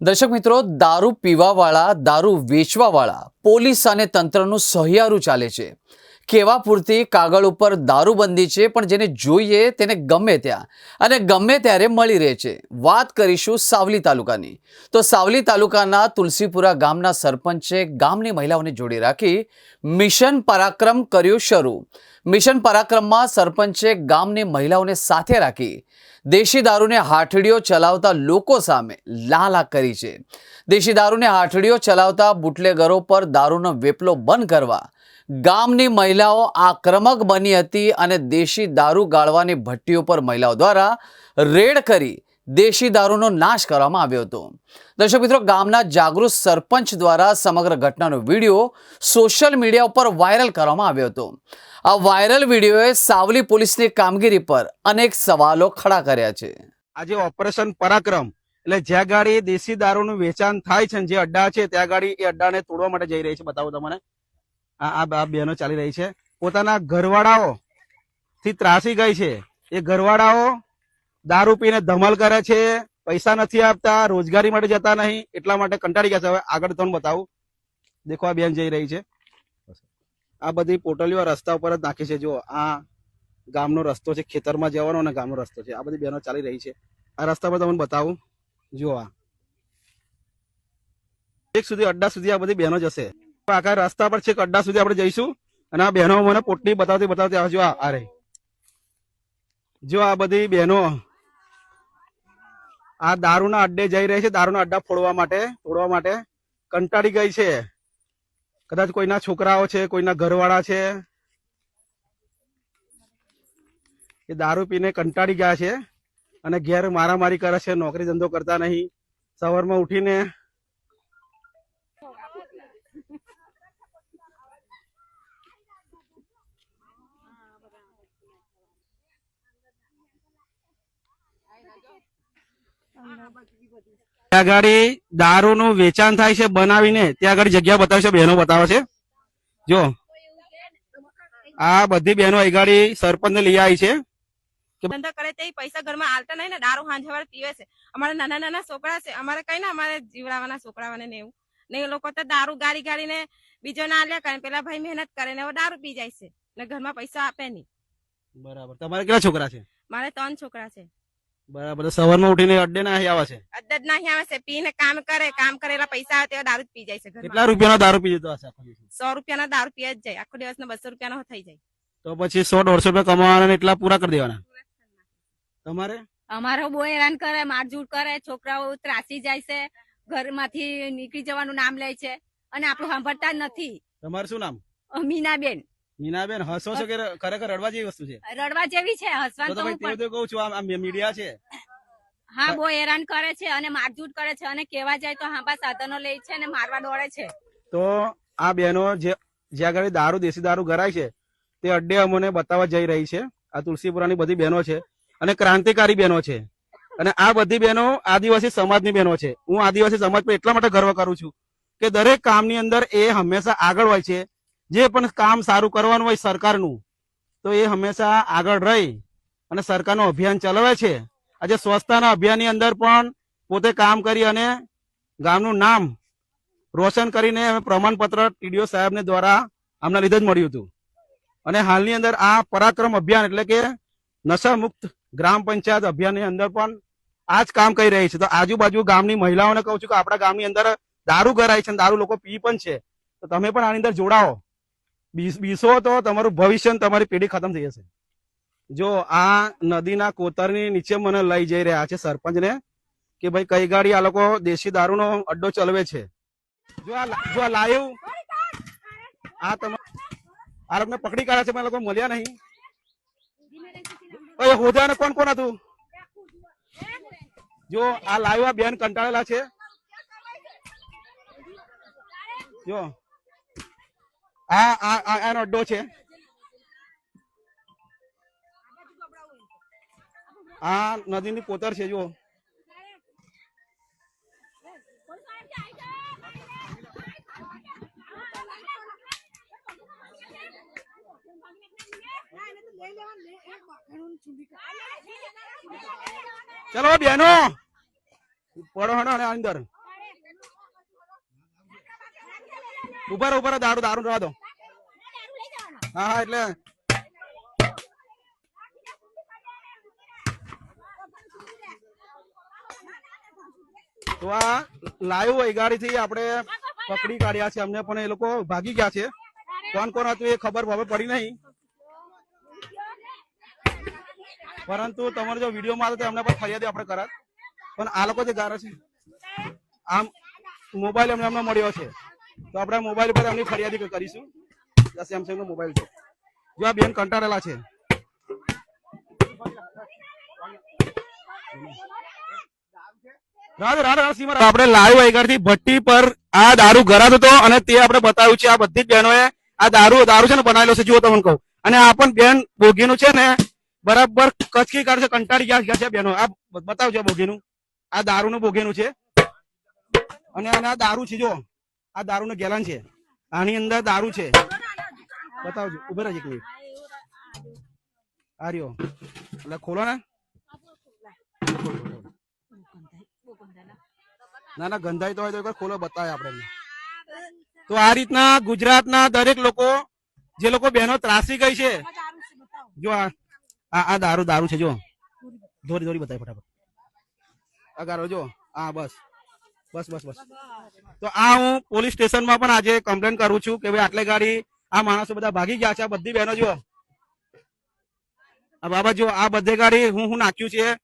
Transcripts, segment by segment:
દર્શક મિત્રો દારૂ પીવાવાળા દારૂ વેચવાવાળા પોલીસ અને તંત્રનું સહિયારું ચાલે છે. કેવા પૂરતી કાગળ ઉપર દારૂબંધી છે, પણ જેને જોઈએ તેને ગમે ત્યાં. અને ગમે ત્યારે મળી રહે છે. વાત કરીશું સાવલી તાલુકાની. તો સાવલી તાલુકાના તુલસીપુરા ગામના સરપંચે ગામની મહિલાઓને જોડી રાખી મિશન પરાક્રમ કર્યું શરૂ. મિશન પરાક્રમમાં સરપંચે ગામની મહિલાઓને સાથે રાખી. દેશી દારૂને હાથડીઓ ચલાવતા લોકો સામે લાલા કરી છે. દેશી દારૂને હાથડીઓ ચલાવતા બુટલેગરો પર દારૂનો વેપલો બંધ કરવા ગામની મહિલાઓ આક્રમક બની હતી અને દેશી દારૂ ગાળવાની ભઠ્ઠીઓ પર મહિલાઓ દ્વારા રેડ કરી દેશી દારૂનો નાશ કરવામાં આવ્યો હતો. દર્શક મિત્રો, ગામના જાગૃત સરપંચ દ્વારા સમગ્ર ઘટનાનો વીડિયો સોશિયલ મીડિયા ઉપર વાયરલ કરવામાં આવ્યો હતો. આ વાયરલ વિડીયોએ સાવલી પોલીસની કામગીરી પર અનેક સવાલો ખડા કર્યા છે. આજે ઓપરેશન પરાક્રમ, એટલે જ્યાં ગાડી દેશી દારૂનું વેચાણ થાય છે જે અડ્ડા છે, ત્યાં ગાડી એ અડ્ડાને તોડવા માટે જઈ રહી છે. બતાવો તમને આ આ બહેનો ચાલી રહી છે. પોતાના ઘરવાળાઓ થી ત્રાસી ગઈ છે. એ ઘરવાળાઓ દારૂ પીને ધમલ કરે છે, પૈસા નથી આપતા, રોજગારી માટે જતા નહીં, એટલા માટે કંટાળી ગયા છે. હવે આગળ તમને બતાવું. દેખો આ બેન જઈ રહી છે. આ બધી પોટલીઓ રસ્તા ઉપર જ નાખી છે. જો આ ગામનો રસ્તો છે, ખેતરમાં જવાનો અને ગામનો રસ્તો છે. આ બધી બહેનો ચાલી રહી છે. આ રસ્તા પર તમને બતાવું. જો આ. એક સુધી અડ્ડા સુધી આ બધી બહેનો જશે આખા રસ્તા પર છેક અડ્ડા સુધી આપણે જઈશું. અને આ બહેનો મને પોટલી બતાવતી બતાવતી આવજો આ જો આ બધી બહેનો આ દારૂના અડ્ડે જઈ રહી છે. દારૂના અડ્ડા ફોડવા માટે, તોડવા માટે. કંટાળી ગઈ છે. કદાચ કોઈના છોકરાઓ છે, કોઈના ઘરવાળા છે. એ દારૂ પીને કંટાળી ગયા છે. અને ઘેર મારામારી કરે છે. નોકરી ધંધો કરતા નહીં. સવારમાં ઉઠીને ગાડી દારૂનું વેચાણ થાય છે બનાવીને. ત્યાં આગળ જગ્યા બતાવે છે બહેનો બતાવે છે. જો આ બધી બહેનો અહીં ગાડી લઈ આવી છે. ધંધા કરે તે પૈસા ઘરમાં આલતા નહીં ને દારૂ હાંજવાર પીવે છે. અમારા નાના નાના છોકરા છે અમારે કઈ ને અમારે જીવડાવાના છોકરાઓને ને એવું. ને એ લોકો તો દારૂ ગાડી ગાડીને બીજો ના આલ્યા કરે પેલા ભાઈ મહેનત કરે ને દારૂ પી જાય છે. ને ઘરમાં પૈસા આપે નહીં. બરાબર. તમારે કેટલા છોકરા છે? મારે ત્રણ છોકરા છે. બરાબર. સવારમાં ઉઠીને અડ્ડે ના આવે છે? અદ્દત ના આવે છે. પીને કામ કરે કામ કરેલા પૈસા આવે તેવા દારૂ પી જાય છે કેટલા રૂપિયાનો દારૂ પી જતો હશે આખો દિવસ? સો રૂપિયાના દારૂ પી જ જાય. આખો દિવસ બસો રૂપિયાનો થઈ જાય. તો પછી સો દોઢસો રૂપિયા કમાવાના એટલા પૂરા કરી દેવાના? તમારે? અમારો બહુ હેરાન કરે મારઝૂડ કરે છોકરાઓ ત્રાસી જાય છે ઘરમાંથી નીકળી જવાનું નામ લે છે. અને આપણું સાંભળતા જ નથી. તમારું શું નામ? મીનાબેન. મીનાબેન હસો છો કે ખરેખર રડવા જેવી વસ્તુ છે? રડવા જેવી છે હસવાનું તો હું કહું છું આ મીડિયા છે. હા બહુ હેરાન કરે છે અને મારઝૂટ કરે છે અને કેવા જાય તો હાંભા સાધનો લે છે અને મારવા દોડે છે. તો આ બહેનો જે જ્યાં આગળ દારૂ દેશી દારૂ ગરાય છે તે અડ્ડે અમને બતાવવા જઈ રહી છે. આ તુલસીપુરાની બધી બહેનો છે અને ક્રાંતિકારી બહેનો છે. અને આ બધી બહેનો આદિવાસી સમાજની બહેનો છે. હું આદિવાસી સમાજ પર એટલા માટે ગર્વ કરું છું કે દરેક કામની અંદર એ હંમેશા આગળ હોય છે. જે પણ કામ સારું કરવાનું હોય સરકારનું, તો એ હંમેશા આગળ રહી અને સરકારનું અભિયાન ચલાવે છે. આજે સ્વચ્છતાના અભિયાનની અંદર પણ પોતે કામ કરી અને ગામનું નામ રોશન કરીને પ્રમાણપત્ર ટીડીઓ સાહેબને દ્વારા આમના લીધે જ મળ્યું હતું. અને હાલની અંદર આ પરાક્રમ અભિયાન એટલે કે નશા મુક્ત ગ્રામ પંચાયત અભિયાનની અંદર પણ આ જ કામ કરી રહી છે. તો આજુબાજુ ગામની મહિલાઓને કહું છું કે આપણા ગામની અંદર દારૂ કરાય છે દારૂ લોકો પી પણ છે. તો તમે પણ આની અંદર જોડાઓ. બીસ- તો તમારું ભવિષ્ય તમારી પેઢી ખતમ થઈ જશે. જો આ નદીના કોતરની નીચે મને લઈ જઈ રહ્યા છે સરપંચને કે ભાઈ કઈ ગાડી આ લોકો દેશી દારૂનો અડ્ડો ચલાવે છે. જો આ જો આ લાઈવ આ તમે, આ લોકોને પકડી કાઢ્યા છે મને લોકો મળ્યા નહીં. ઓય હોદાને કોણ કોણ હતું? જો આ લાઈવ આ બેન કંટાળેલા છે. જો આ આ આનો અડ્ડો છે. આ નદીની પોતર છે જુઓ. ચલો બેનો. પડો હણો અંદર. ઉપર ઉપર દારૂ દારૂ રવા દો. હા, એટલે તો આ લાઈવ વૈગાડી થી આપણે પકડી કાઢ્યા છે. અમને પણ એ લોકો ભાગી ગયા છે. કોણ કોણ હતું એ ખબર હવે પડી નહીં. પરંતુ તમારે જો વિડીયોમાં આવે તો એમના પર ફરિયાદ આપણે કરત પણ આ લોકો જે ગારે છે, આમ મોબાઈલ એમને એમને મળ્યો છે. તો આપણે મોબાઈલ પર એમની ફરિયાદી કરીશું. સેમસંગ નો મોબાઈલ છે. જો આ બેન કંટાળેલા છે. આપણે લાઈવ આગળથી ભટ્ટી પર આ દારૂ ગરાતો હતો અને તે આપણે બતાવ્યું છે આ બધી બહેનોએ આ દારૂ દારૂ છે ને બનાવેલો છે, જુઓ તમને કહું. અને આ પણ બેન ભોગીનું છે ને બરાબર કચકી કાઢશે કંટાળી ગયા છે બેનો આ બતાવજો ભોગીનું આ દારૂનું ભોગીનું છે. અને આ દારૂ છે, જો. આ દારૂનું ગેલન છે. આની અંદર દારૂ છે. બતાવજો, ઉભે રહેજો એક આ રહ્યો. એટલે ખોલો ને. ના ના ગંધાઈ તો હોય તો એકવાર ખોલો બતાવે આપણે તો આ રીતના ગુજરાતના દરેક લોકો, જે લોકો બહેનો ત્રાસી ગઈ છે, જો આ આ દારૂ દારૂ છે, જો. દોરી દોરી બતાવી ફટાફટ. આ ગારો જો. હા, બસ. બસ બસ બસ. તો આ હું પોલીસ સ્ટેશનમાં પણ આજે કમ્પ્લેન કરું છું કે ભાઈ આટલે ગાડી આ માણસો બધા ભાગી ગયા છે બધી બહેનો જો આ બાબા જો આ બધે ગાડી હું હું નાખ્યું છે.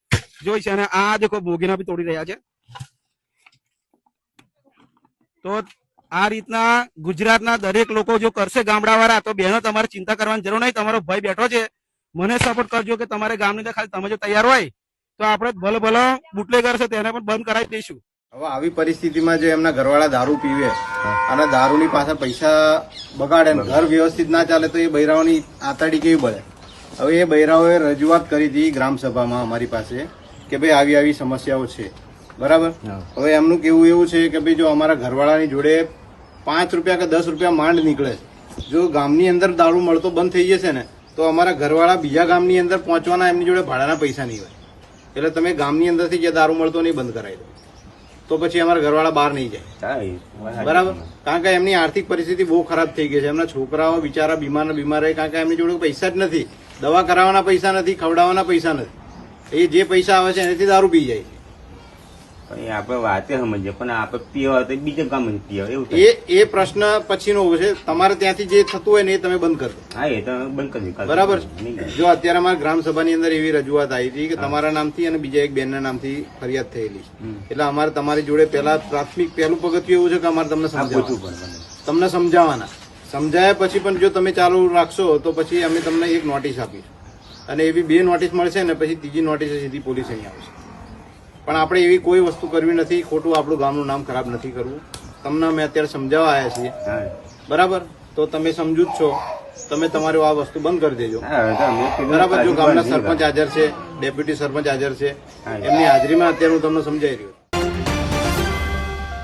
જોઈ છે અને આ દેખો ભોગીના બી તોડી રહ્યા છે. તો આ રીતના ગુજરાતના દરેક લોકો જો કરશે ગામડાવાળા, તો બહેનો તમારે ચિંતા કરવાની જરૂર નહીં. તમારો ભાઈ બેઠો છે. મને સપોર્ટ કરજો કે તમારે ગામની અંદર ખાલી તમે જો તૈયાર હોય, તો આપણે ભલે ભલે બુટલેગર છે, તેને પણ બંધ કરાવી દઈશું. હવે આવી પરિસ્થિતિમાં જો એમના ઘરવાળા દારૂ પીવે અને દારૂની પાછળ પૈસા બગાડે ને ઘર વ્યવસ્થિત ના ચાલે તો એ બૈરાઓની આતાડી કેવી બળે હવે એ બૈરાઓએ રજૂઆત કરી હતી ગ્રામસભામાં અમારી પાસે કે ભાઈ આવી આવી સમસ્યાઓ છે. બરાબર? હવે એમનું કેવું એવું છે કે ભાઈ જો અમારા ઘરવાળાની જોડે પાંચ રૂપિયા કે દસ રૂપિયા માંડ નીકળે જો ગામની અંદર દારૂ મળતો બંધ થઈ જશે ને તો અમારા ઘરવાળા બીજા ગામની અંદર પહોંચવાના એમની જોડે ભાડાના પૈસા નહીં હોય. એટલે તમે ગામની અંદરથી જે દારૂ મળતો નહીં બંધ કરાવી દો. તો પછી અમારા ઘરવાળા બહાર નહીં જાય. બરાબર? કારણ કે એમની આર્થિક પરિસ્થિતિ બહુ ખરાબ થઈ ગઈ છે. એમના છોકરાઓ બિચારા બીમાર બીમાર રહે કારણ કે એમની જોડે પૈસા જ નથી. દવા કરાવવાના પૈસા નથી ખવડાવવાના પૈસા નથી. એ જે પૈસા આવે છે એનાથી દારૂ પી જાય. એ આપણે વાતે સમજીએ પણ આપણે પીવા તો બીજા કામ પીવા એવું એ એ પ્રશ્ન પછીનો છે. તમારે ત્યાંથી જે થતું હોય ને એ તમે બંધ કરજો. હા એ તમે બંધ કરી. બરાબર જો અત્યારે અમારા ગ્રામ સભાની અંદર એવી રજૂઆત આવી હતી કે તમારા નામથી અને બીજા એક બેનના નામથી ફરિયાદ થયેલી એટલે અમારે તમારી જોડે પહેલા પ્રાથમિક પહેલું પગથિયું એવું છે કે અમારે તમને પડે તમને સમજાવવાના. સમજાયા પછી પણ જો તમે ચાલુ રાખશો તો પછી અમે તમને એક નોટિસ આપીશું. અને એવી બે નોટિસ મળશે ને પછી ત્રીજી નોટિસ સીધી પોલીસ અહીંયા આવશે. પણ આપણે એવી કોઈ વસ્તુ કરવી નથી ખોટું આપણું ગામનું નામ ખરાબ નથી કરવું. તમને અમે અત્યારે સમજાવવા આવ્યા છીએ. બરાબર? તો તમે સમજુ જ છો. તમે તમારું આ વસ્તુ બંધ કરી દેજો. બરાબર? જો ગામના સરપંચ હાજર છે ડેપ્યુટી સરપંચ હાજર છે એમની હાજરીમાં અત્યારે હું તમને સમજાવી રહ્યો છું